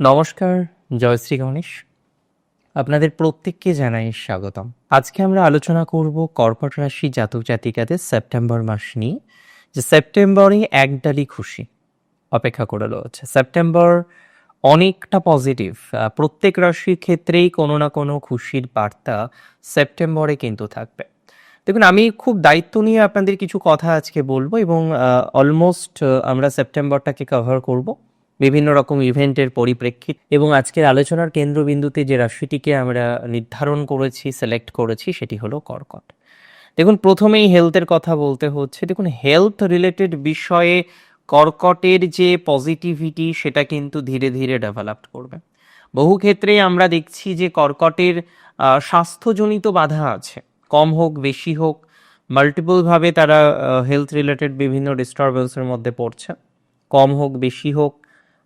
নমস্কার জয়শ্রী গণেশ। আপনাদের প্রত্যেককে জানাই স্বাগতম। আজকে আমরা আলোচনা করব কর্কট রাশি জাতক জাতিকাদের সেপ্টেম্বর মাস নিয়ে, যে সেপ্টেম্বরে একডালি খুশি অপেক্ষা করে রয়েছে। সেপ্টেম্বর অনেকটা পজিটিভ প্রত্যেক রাশির ক্ষেত্রেই কোনো না কোনো খুশির বার্তা সেপ্টেম্বরে কিন্তু থাকবে। দেখুন, আমি খুব দায়িত্ব নিয়ে আপনাদের কিছু কথা আজকে বলব এবং অলমোস্ট আমরা সেপ্টেম্বরটাকে কভার করব। বিভিন্ন রকম ইভেন্টের পরিপ্রেক্ষিত এবং আজকের আলোচনার কেন্দ্রবিন্দুতে যে রাশিটিকে আমরা নির্ধারণ করেছি সিলেক্ট করেছি, সেটি হলো কর্কট। দেখুন, প্রথমেই হেলথের কথা বলতে হচ্ছে। দেখুন হেলথ রিলেটেড বিষয়ে কর্কটের যে পজিটিভিটি সেটা কিন্তু ধীরে ধীরে ডেভেলপ করবে। বহু ক্ষেত্রেই আমরা দেখছি যে কর্কটের স্বাস্থ্যজনিত বাধা আছে। কম হোক, বেশি হোক মাল্টিপলভাবে তারা হেলথ রিলেটেড বিভিন্ন ডিস্টারবেন্সের মধ্যে পড়ছে। কম হোক, বেশি হোক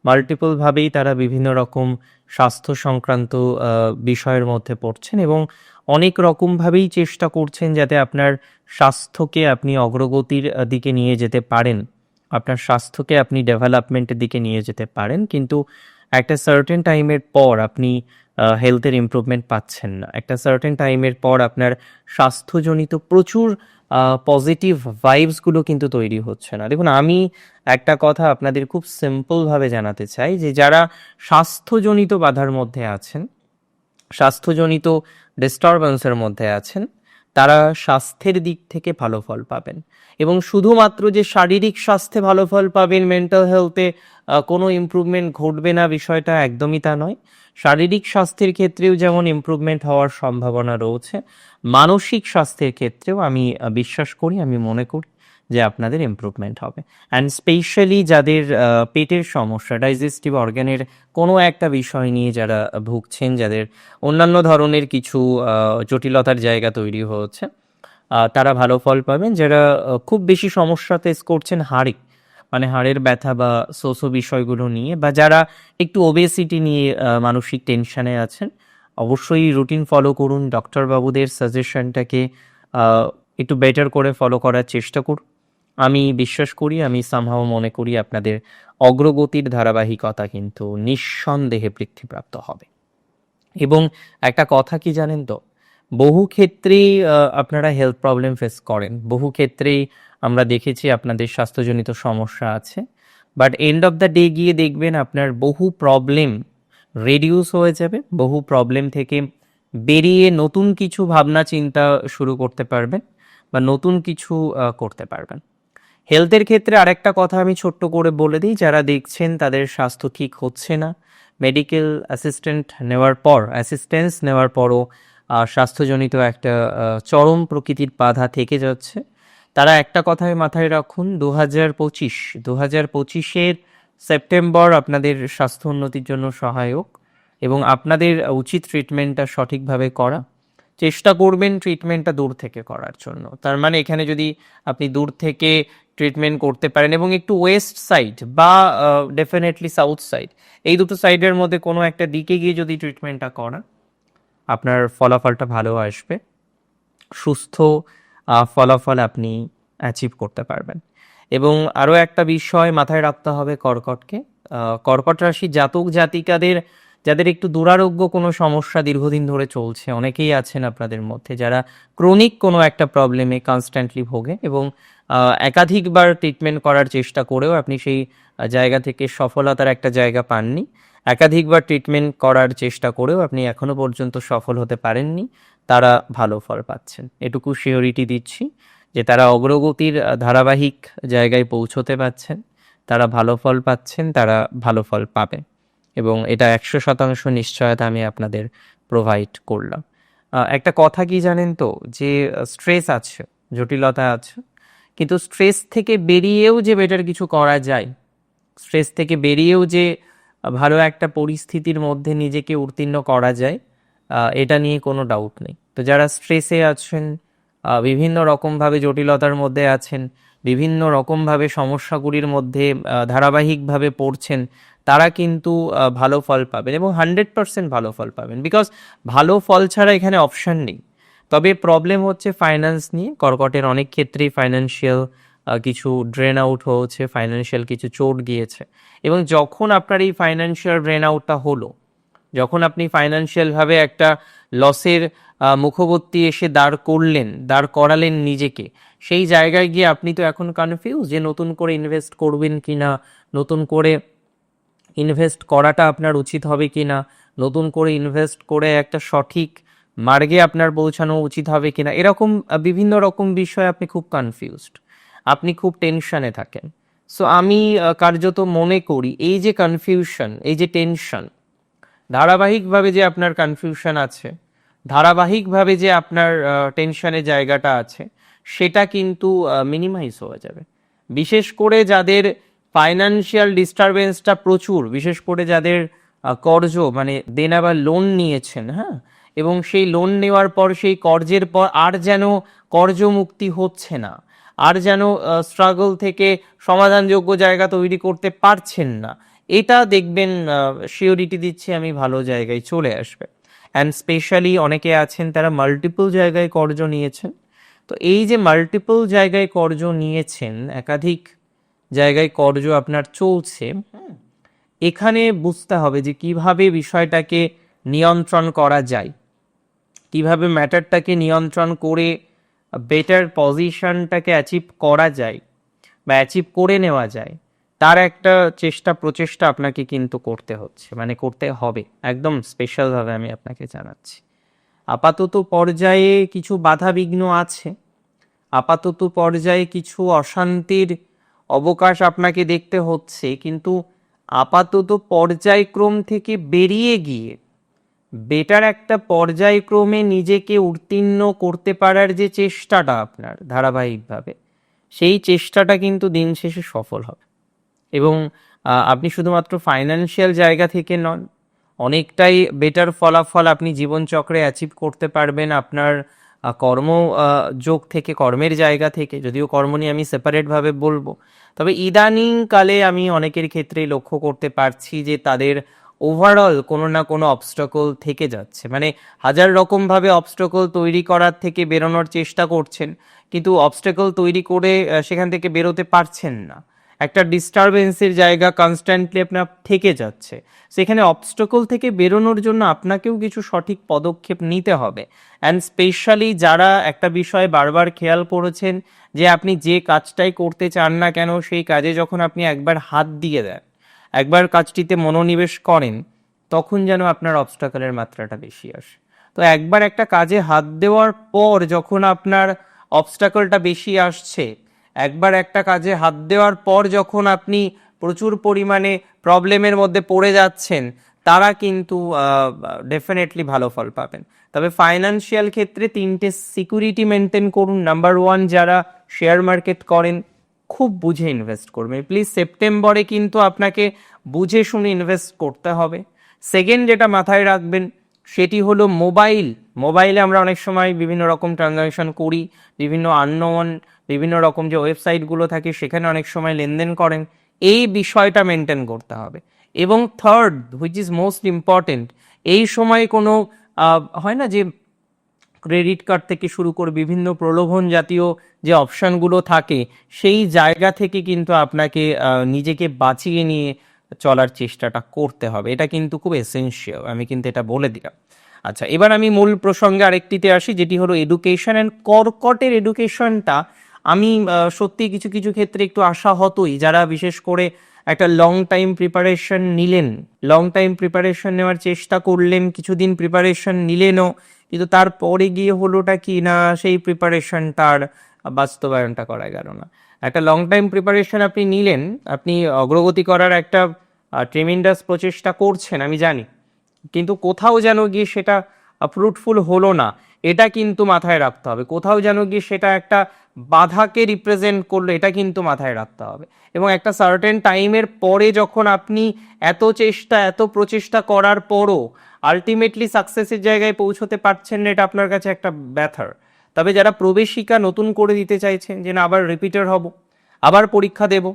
মাল্টিপলভাবেই তারা বিভিন্ন রকম স্বাস্থ্য সংক্রান্ত বিষয়ের মধ্যে পড়ছেন এবং অনেক রকমভাবেই চেষ্টা করছেন যাতে আপনার স্বাস্থ্যকে আপনি অগ্রগতির দিকে নিয়ে যেতে পারেন। আপনার স্বাস্থ্যকে আপনি ডেভেলপমেন্টের দিকে নিয়ে যেতে পারেন, কিন্তু একটা সার্টেন টাইমের পর আপনি হেলথের ইমপ্রুভমেন্ট পাচ্ছেন না। একটা সার্টেন টাইমের পর আপনার স্বাস্থ্যজনিত প্রচুর পজিটিভ ভাইবসগুলো কিন্তু তৈরি হচ্ছে না। দেখুন, আমি একটা কথা আপনাদের খুব সিম্পলভাবে জানাতে চাই যে, যারা স্বাস্থ্যজনিত বাধার মধ্যে আছেন, স্বাস্থ্যজনিত ডিস্টারবেন্সের মধ্যে আছেন, তারা স্বাস্থ্যের দিক থেকে ভালো ফল পাবেন এবং শুধুমাত্র যে শারীরিক স্বাস্থ্যে ভালো ফল পাবেন মেন্টাল হেলথে কোনো ইমপ্রুভমেন্ট ঘটবে না বিষয়টা একদমই তা নয়। শারীরিক স্বাস্থ্যের ক্ষেত্রেও যেমন ইমপ্রুভমেন্ট হওয়ার সম্ভাবনা রয়েছে, মানসিক স্বাস্থ্যের ক্ষেত্রেও আমি বিশ্বাস করি, আমি মনে করি যে আপনাদের ইমপ্রুভমেন্ট হবে। অ্যান্ড স্পেশালি যাদের পেটের সমস্যা ডাইজেস্টিভ অর্গানের কোনো একটা বিষয় নিয়ে যারা ভুগছেন, যাদের অন্যান্য ধরনের কিছু জটিলতার জায়গা তৈরি হচ্ছে তারা ভালো ফল পাবেন। যারা খুব বেশি সমস্যা ফেস করছেন হাড়ে মানে হাড়ের ব্যথা বা সোসো বিষয়গুলো নিয়ে বা যারা একটু ওবেসিটি নিয়ে মানসিক টেনশনে আছেন, অবশ্যই রুটিন ফলো করুন। ডক্টর বাবুদের সাজেশনটাকে একটু বেটার করে ফলো করার চেষ্টা করুন। আমি বিশ্বাস করি, আমি সামহাও মনে করি আপনাদের অগ্রগতির ধারাবাহিকতা কিন্তু নিঃসন্দেহে বৃদ্ধিপ্রাপ্ত হবে। এবং একটা কথা কি জানেন তো? বহু ক্ষেত্রেই আপনারা হেলথ প্রবলেম ফেস করেন। বহু ক্ষেত্রেই আমরা দেখেছি আপনাদের স্বাস্থ্যজনিত সমস্যা আছে। But end of the day গিয়ে দেখবেন আপনার বহু প্রবলেম রেডিউস হয়ে যাবে। বহু প্রবলেম থেকে বেরিয়ে নতুন কিছু ভাবনা, চিন্তা শুরু করতে পারবেন বা নতুন কিছু করতে পারবেন। হেলথের ক্ষেত্রে আরেকটা কথা আমি ছোট্ট করে বলে দিই। যারা দেখছেন তাদের স্বাস্থ্য ঠিক হচ্ছে না। মেডিকেল অ্যাসিস্ট্যান্ট নেওয়ার পর অ্যাসিস্ট্যান্স নেওয়ার পরও স্বাস্থ্যজনিত একটা চরম প্রকৃতির বাধা থেকে যাচ্ছে। তারা একটা কথাই মাথায় রাখুন দু হাজার পঁচিশ দু হাজার পঁচিশের সেপ্টেম্বর আপনাদের স্বাস্থ্য উন্নতির জন্য সহায়ক এবং আপনাদের উচিত ট্রিটমেন্টটা সঠিকভাবে করা। চেষ্টা করবেন ট্রিটমেন্টটা দূর থেকে করার জন্য। তার মানে এখানে যদি আপনি দূর থেকে ট্রিটমেন্ট করতে পারেন এবং একটু ওয়েস্ট সাইড বা ডেফিনেটলি সাউথ সাইড, এই দুটো সাইডের মধ্যে কোনো একটা দিকে গিয়ে যদি ট্রিটমেন্টটা করান আপনার ফলাফলটা ভালো আসবে। সুস্থ ফলাফল আপনি অ্যাচিভ করতে পারবেন। এবং আরও একটা বিষয় মাথায় রাখতে হবে কর্কটকে। কর্কট রাশি জাতক জাতিকাদের, যাদের একটু দুরারোগ্য কোনো সমস্যা দীর্ঘদিন ধরে চলছে, অনেকেই আছেন আপনাদের মধ্যে যারা ক্রনিক কোনো একটা প্রবলেমে কনস্ট্যান্টলি ভোগে এবং একাধিকবার ট্রিটমেন্ট করার চেষ্টা করেও আপনি সেই জায়গা থেকে সফলতার একটা জায়গা পাননি। একাধিকবার ট্রিটমেন্ট করার চেষ্টা করেও আপনি এখনও পর্যন্ত সফল হতে পারেননি। তারা ভালো ফল পাচ্ছেন। এটুকু শিওরিটি দিচ্ছি যে তারা অগ্রগতির ধারাবাহিক জায়গায় পৌঁছতে পারছেন তারা ভালো ফল পাচ্ছেন, তারা ভালো ফল পাবে এবং এটা একশো শতাংশ নিশ্চয়তা আমি আপনাদের প্রোভাইড করলাম। একটা কথা কি জানেন তো? যে স্ট্রেস আছে, জটিলতা আছে, কিন্তু স্ট্রেস থেকে বেরিয়েও যে বেটার কিছু করা যায় স্ট্রেস থেকে বেরিয়েও যে ভালো একটা পরিস্থিতির মধ্যে নিজেকে উত্তীর্ণ করা যায় এটা নিয়ে কোনো ডাউট নেই। তো যারা স্ট্রেসে আছেন বিভিন্ন রকমভাবে জটিলতার মধ্যে আছেন, বিভিন্ন রকমভাবে সমস্যাগুলির মধ্যে ধারাবাহিকভাবে পড়ছেন, তারা কিন্তু ভালো ফল পাবেন এবং হান্ড্রেড পার্সেন্ট ভালো ফল পাবেন বিকজ ভালো ফল ছাড়া এখানে অপশন নেই। তবে প্রবলেম হচ্ছে ফাইন্যান্স নিয়ে। কর্কটের অনেক ক্ষেত্রেই ফাইন্যান্সিয়াল কিছু ড্রেন আউট হয়েছে ফাইন্যান্সিয়াল কিছু চোট গিয়েছে। এবং যখন আপনার এই ফাইন্যান্সিয়াল ড্রেন আউটটা হলো, যখন আপনি ফাইন্যান্সিয়ালভাবে একটা লসের মুখবর্তী এসে দাঁড় করলেন, দাঁড় করালেন নিজেকে, সেই জায়গায় গিয়ে আপনি তো এখন কনফিউজ যে নতুন করে ইনভেস্ট করবেন কি না নতুন করে ইনভেস্ট করাটা আপনার উচিত হবে কি না নতুন করে ইনভেস্ট করে একটা সঠিক মার্গে আপনার পৌঁছানো উচিত হবে কিনা, এরকম বিভিন্ন রকম বিষয়ে আপনি খুব কনফিউজড আপনি খুব টেনশনে থাকেন। সো আমি কার্যত মনে করি এই যে কনফিউশন এই যে টেনশন ধারাবাহিকভাবে যে আপনার কনফিউশন আছে, ধারাবাহিকভাবে যে আপনার টেনশনের জায়গাটা আছে, সেটা কিন্তু মিনিমাইজ হয়ে যাবে। বিশেষ করে যাদের ফাইনান্সিয়াল ডিস্টারবেন্সটা প্রচুর, বিশেষ করে যাদের কর্জ মানে দেনা বা লোন নিয়েছেন হ্যাঁ? এবং সেই লোন নেওয়ার পর, সেই কর্জের পর আর যেন কর্জ মুক্তি হচ্ছে না। আর যেন স্ট্রাগল থেকে সমাধানযোগ্য জায়গা তৈরি করতে পারছেন না। এটা দেখবেন শিওরিটি দিচ্ছে, আমি ভালো জায়গায় চলে আসবে। অ্যান্ড স্পেশালি অনেকে আছেন, তারা মাল্টিপল জায়গায় কর্জ নিয়েছেন। তো এই যে মাল্টিপল জায়গায় কর্জ নিয়েছেন, একাধিক জায়গায় কর্জ আপনার চলছে এখানে বুঝতে হবে যে কীভাবে বিষয়টাকে নিয়ন্ত্রণ করা যায়। কীভাবে ম্যাটারটাকে নিয়ন্ত্রণ করে বেটার পজিশনটাকে অ্যাচিভ করা যায় বা অ্যাচিভ করে নেওয়া যায়, তার একটা চেষ্টা প্রচেষ্টা আপনাকে কিন্তু করতে হচ্ছে মানে করতে হবে। একদম স্পেশালভাবে আমি আপনাকে জানাচ্ছি। আপাতত পর্যায়ে কিছু বাধা বিঘ্ন আছে। আপাতত পর্যায়ে কিছু অশান্তির অবকাশ আপনাকে দেখতে হচ্ছে, কিন্তু আপাতত পর্যায়ক্রম থেকে বেরিয়ে গিয়ে বেটার একটা পর্যায়ক্রমে নিজেকে উত্তীর্ণ করতে পারার যে চেষ্টাটা আপনার ধারাবাহিকভাবে, সেই চেষ্টাটা কিন্তু দিন শেষে সফল হবে। এবং আপনি শুধুমাত্র ফাইনান্সিয়াল জায়গা থেকে নন, অনেকটাই বেটার ফলাফল আপনি জীবনচক্রে অ্যাচিভ করতে পারবেন আপনার কর্ম যোগ থেকে, কর্মের জায়গা থেকে। যদিও কর্ম নিয়ে আমি সেপারেটভাবে বলব, তবে ইদানিং কালে আমি অনেকের ক্ষেত্রেই লক্ষ্য করতে পারছি যে তাদের ওভারঅল কোনো না কোনো অবস্টকল থেকে যাচ্ছে। মানে হাজার রকমভাবে অবস্টকল তৈরি করার থেকে বেরোনোর চেষ্টা করছেন, কিন্তু অবস্টাকল তৈরি করে সেখান থেকে বেরোতে পারছেন না। একটা ডিস্টারবেন্সের জায়গা কনস্ট্যান্টলি আপনার থেকে যাচ্ছে। সেখানে অবস্টকল থেকে বেরোনোর জন্য আপনাকেও কিছু সঠিক পদক্ষেপ নিতে হবে। অ্যান্ড স্পেশালি যারা একটা বিষয় বারবার খেয়াল করেছেন যে আপনি যে কাজটাই করতে চান না কেন, সেই কাজে যখন আপনি একবার হাত দিয়ে দেন একবার কাজটিতে মনোনিবেশ করেন, তখন যেন আপনার অবস্টাকলের মাত্রাটা বেশি আসে। তো একবার একটা কাজে হাত দেওয়ার পর যখন আপনার অবস্টাকলটা বেশি আসছে, একবার একটা কাজে হাত দেওয়ার পর যখন আপনি প্রচুর পরিমাণে প্রবলেমের মধ্যে পড়ে যাচ্ছেন, তারা কিন্তু ডেফিনেটলি ভালো ফল পাবেন। তবে ফাইনান্সিয়াল ক্ষেত্রে তিনটে সিকিউরিটি মেনটেন করুন। নাম্বার ওয়ান যারা শেয়ার মার্কেট করেন খুব বুঝে ইনভেস্ট করবেন প্লিজ সেপ্টেম্বরে কিন্তু আপনাকে বুঝে শুনে ইনভেস্ট করতে হবে। সেকেন্ড যেটা মাথায় রাখবেন, সেটি হলো মোবাইল মোবাইলে আমরা অনেক সময় বিভিন্ন রকম ট্রানজাকশন করি, বিভিন্ন আননোন বিভিন্ন রকম যে ওয়েবসাইটগুলো থাকে, সেখানে অনেক সময় লেনদেন করেন। এই বিষয়টা মেনটেন করতে হবে। এবং third which is most important এই সময় কোনো হয় না যে ক্রেডিট কার্ড থেকে শুরু করে বিভিন্ন প্রলোভন জাতীয় যে অপশানগুলো থাকে, সেই জায়গা থেকে কিন্তু আপনাকে নিজেকে বাঁচিয়ে নিয়ে চলার চেষ্টাটা করতে হবে। এটা কিন্তু খুব এসেনশিয়াল আমি কিন্তু এটা বলে দিলাম। আচ্ছা এবার আমি মূল প্রসঙ্গে আরেকটিতে আসি, যেটি হলো এডুকেশন অ্যান্ড কর্কটের এডুকেশনটা আমি সত্যি কিছু কিছু ক্ষেত্রে একটু আশাহতই, যারা বিশেষ করে একটা লং টাইম প্রিপারেশন নিলেন লং টাইম প্রিপারেশন নেওয়ার চেষ্টা করলেন, কিছুদিন প্রিপারেশন নিলেনও কিন্তু তারপরে গিয়ে হলোটা কি না, সেই প্রিপারেশন তার বাস্তবায়নটা করা গেল না। একটা লং টাইম প্রিপারেশন আপনি নিলেন, আপনি অগ্রগতি করার একটা ট্রেমেন্ডাস প্রচেষ্টা করছেন, আমি জানি। কিন্তু কোথাও যেন গিয়ে সেটা ফ্রুটফুল হলো না, এটা কিন্তু মাথায় রাখতে হবে। কোথাও যেন গিয়ে সেটা একটা বাধাকে রিপ্রেজেন্ট করল, এটা কিন্তু মাথায় রাখতে হবে। এবং একটা সার্টেন টাইমের পরে যখন আপনি এত চেষ্টা, এত প্রচেষ্টা করার পরও আলটিমেটলি সাকসেসের জায়গায় পৌঁছতে পারছেন না, এটা আপনার কাছে একটা ব্যথার। তবে যারা প্রবেশিকা নতুন করে দিতে চাইছেন যে না, আবার রিপিটার হব, আবার পরীক্ষা দেব,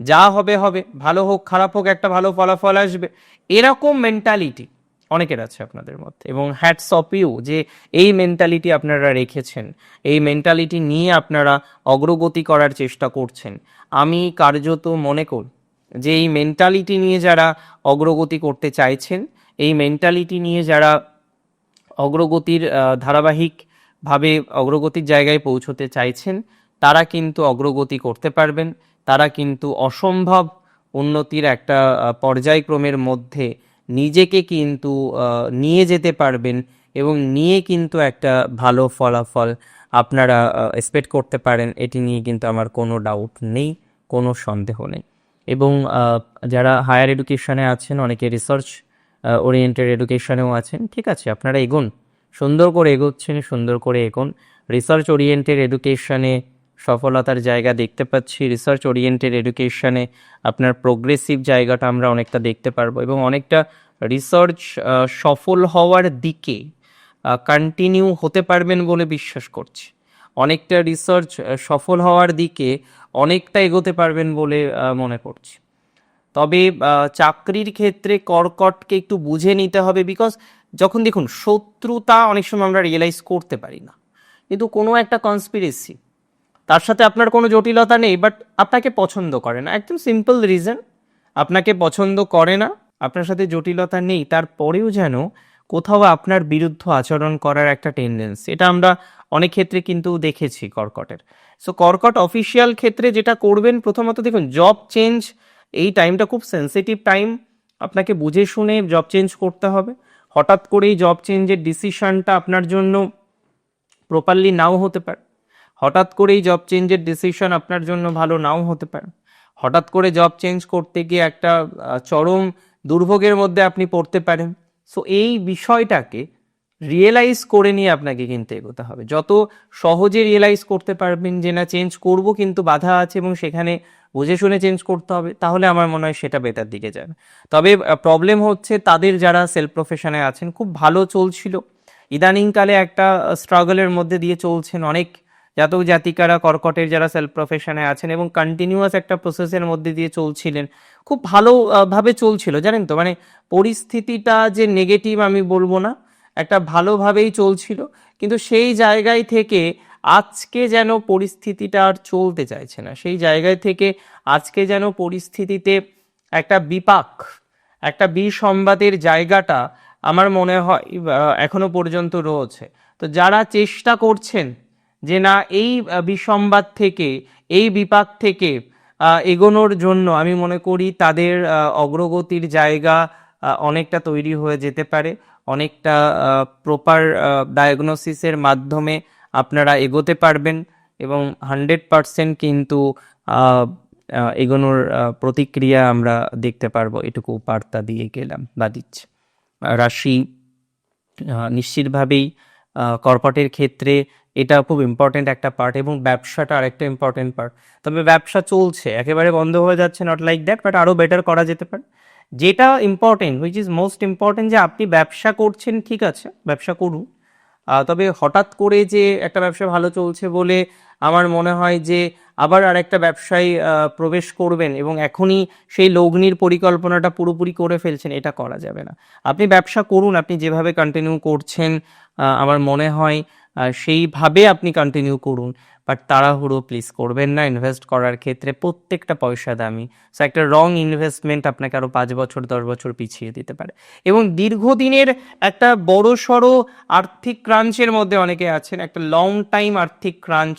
যা হবে হবে, ভালো হোক, খারাপ হোক, একটা ভালো ফলাফল আসবে, এরকম মেন্টালিটি অনেকের আছে আপনাদের মধ্যে। এবং হ্যাটস অফ ইউ যে এই মেন্টালিটি আপনারা রেখেছেন, এই মেন্টালিটি নিয়ে আপনারা অগ্রগতি করার চেষ্টা করছেন। আমি কার্যত মনে করি যে এই মেন্টালিটি নিয়ে যারা অগ্রগতি করতে চাইছেন এই মেন্টালিটি নিয়ে যারা অগ্রগতির ধারাবাহিকভাবে অগ্রগতির জায়গায় পৌঁছতে চাইছেন, তারা কিন্তু অগ্রগতি করতে পারবেন। তারা কিন্তু অসম্ভব উন্নতির একটা পর্যায়ক্রমের মধ্যে নিজেকে কিন্তু নিয়ে যেতে পারবেন এবং নিয়ে কিন্তু একটা ভালো ফলাফল আপনারা এক্সপেক্ট করতে পারেন। এটি নিয়ে কিন্তু আমার কোনো ডাউট নেই, কোনো সন্দেহ নেই। এবং যারা হায়ার এডুকেশনে আছেন, অনেকে রিসার্চ ওরিয়েন্টেড এডুকেশনেও আছেন। ঠিক আছে, আপনারা এগোন। সুন্দর করে এগোচ্ছেন, সুন্দর করে এগোন। রিসার্চ ওরিয়েন্টেড এডুকেশনে সফলতার জায়গা দেখতে পাচ্ছি। রিসার্চ ওরিয়েন্টেড এডুকেশনে আপনার প্রোগ্রেসিভ জায়গাটা আমরা অনেকটা দেখতে পারব এবং অনেকটা রিসার্চ সফল হওয়ার দিকে কন্টিনিউ হতে পারবেন বলে বিশ্বাস করছি। অনেকটা রিসার্চ সফল হওয়ার দিকে অনেকটা এগোতে পারবেন বলে মনে করছি। তবে চাকরির ক্ষেত্রে কর্কটকে একটু বুঝে নিতে হবে বিকজ যখন দেখুন শত্রুতা অনেক সময় আমরা রিয়েলাইজ করতে পারি না। কিন্তু কোনো একটা কনস্পিরেসি তার সাথে আপনার কোনো জটিলতা নেই বাট আপনাকে পছন্দ করে না। একদম সিম্পল রিজন আপনাকে পছন্দ করে না, আপনার সাথে জটিলতা নেই, তারপরেও যেন কোথাও আপনার বিরুদ্ধ আচরণ করার একটা টেন্ডেন্সি এটা আমরা অনেক ক্ষেত্রে কিন্তু দেখেছি কর্কটের। সো কর্কট অফিসিয়াল ক্ষেত্রে যেটা করবেন, প্রথমত দেখুন জব চেঞ্জ এই টাইমটা খুব সেন্সিটিভ টাইম আপনাকে বুঝে শুনে জব চেঞ্জ করতে হবে। হঠাৎ করেই জব চেঞ্জের ডিসিশনটা আপনার জন্য প্রপারলি নাও হতে পারে। হঠাৎ করেই জব চেঞ্জের ডিসিশন আপনার জন্য ভালো নাও হতে পারে। হঠাৎ করে জব চেঞ্জ করতে গিয়ে একটা চরম দুর্ভোগের মধ্যে আপনি পড়তে পারেন। সো এই বিষয়টাকে রিয়েলাইজ করে নিয়ে আপনাকে কিন্তু এগোতে হবে। যত সহজে রিয়েলাইজ করতে পারবেন যে না চেঞ্জ করব কিন্তু বাধা আছে এবং সেখানে বুঝে শুনে চেঞ্জ করতে হবে, তাহলে আমার মনে হয় সেটা বেতার দিকে যাবে। তবে প্রবলেম হচ্ছে তাদের যারা সেলফ প্রফেশনে আছেন, খুব ভালো চলছিল। ইদানিংকালে একটা স্ট্রাগলের মধ্যে দিয়ে চলছেন অনেক জাতক জাতিকারা, কর্কটের যারা সেলফ প্রফেশনে আছেন এবং কন্টিনিউয়াস একটা প্রসেসের মধ্যে দিয়ে চলছিলেন। খুব ভালোভাবে চলছিল, জানেন তো? মানে পরিস্থিতিটা যে নেগেটিভ আমি বলব না, একটা ভালোভাবেই চলছিল। কিন্তু সেই জায়গায় থেকে আজকে যেন পরিস্থিতিটা আর চলতে চাইছে না। সেই জায়গায় থেকে আজকে যেন পরিস্থিতিতে একটা বিপাক একটা বিসংবাদের জায়গাটা আমার মনে হয় এখনও পর্যন্ত রয়েছে। তো যারা চেষ্টা করছেন যে না এই আহ, বিসংবাদ থেকে এই বিপাক থেকে এগোনোর জন্য আমি মনে করি তাদের অগ্রগতির জায়গা অনেকটা তৈরি হয়ে যেতে পারে। অনেকটা প্রপার ডায়াগনোসিসের মাধ্যমে আপনারা এগোতে পারবেন এবং হান্ড্রেড পারসেন্ট কিন্তু এগোনোর প্রতিক্রিয়া আমরা দেখতে পারব। এটুকু বার্তা দিয়ে গেলাম বা দিচ্ছি রাশি নিশ্চিতভাবেই কর্পটের ক্ষেত্রে এটা খুব ইম্পর্টেন্ট একটা পার্ট এবং ব্যবসাটা আরেকটা ইম্পর্টেন্ট পার্ট তবে ব্যবসা চলছে, একেবারে বন্ধ হয়ে যাচ্ছে নট লাইক দ্যাট বাট আরও বেটার করা যেতে পারে। যেটা important which is most important যে আপনি ব্যবসা করছেন, ঠিক আছে, ব্যবসা করুন। তবে হঠাৎ করে যে একটা ব্যবসা ভালো চলছে বলে আমার মনে হয় যে আবার আর একটা ব্যবসায় প্রবেশ করবেন এবং এখনই সেই লগ্নির পরিকল্পনাটা পুরোপুরি করে ফেলছেন, এটা করা যাবে না। আপনি ব্যবসা করুন, আপনি যেভাবে কন্টিনিউ করছেন আমার মনে হয় সেইভাবে আপনি কন্টিনিউ করুন। বাট তাড়াহুড়ো প্লিজ করবেন না ইনভেস্ট করার ক্ষেত্রে প্রত্যেকটা পয়সা দামি। সো একটা রং ইনভেস্টমেন্ট আপনাকে আরও পাঁচ বছর, দশ বছর পিছিয়ে দিতে পারে। এবং দীর্ঘদিনের একটা বড় সড়ো আর্থিক ক্রাঞ্চের মধ্যে অনেকে আছেন, একটা লং টাইম আর্থিক ক্রাঞ্চ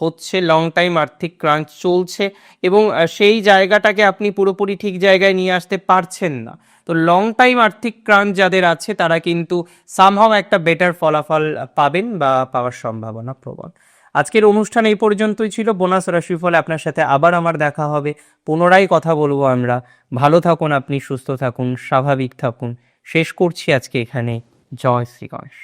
হচ্ছে লং টাইম আর্থিক ক্রাঞ্চ চলছে, এবং সেই জায়গাটাকে আপনি পুরোপুরি ঠিক জায়গায় নিয়ে আসতে পারছেন না। তো লং টাইম আর্থিক ক্রাঞ্চ যাদের আছে, তারা কিন্তু সামহাও একটা বেটার ফলাফল পাবেন বা পাওয়ার সম্ভাবনা প্রবল আজকের অনুষ্ঠান এই পর্যন্তই ছিল। বোনাস রাশিফল আপনার সাথে আবার আমার দেখা হবে। পুনরায় কথা বলব আমরা। ভালো থাকুন আপনি, সুস্থ থাকুন, স্বাভাবিক থাকুন। শেষ করছি আজকে এখানে। জয় শ্রী গণেশ।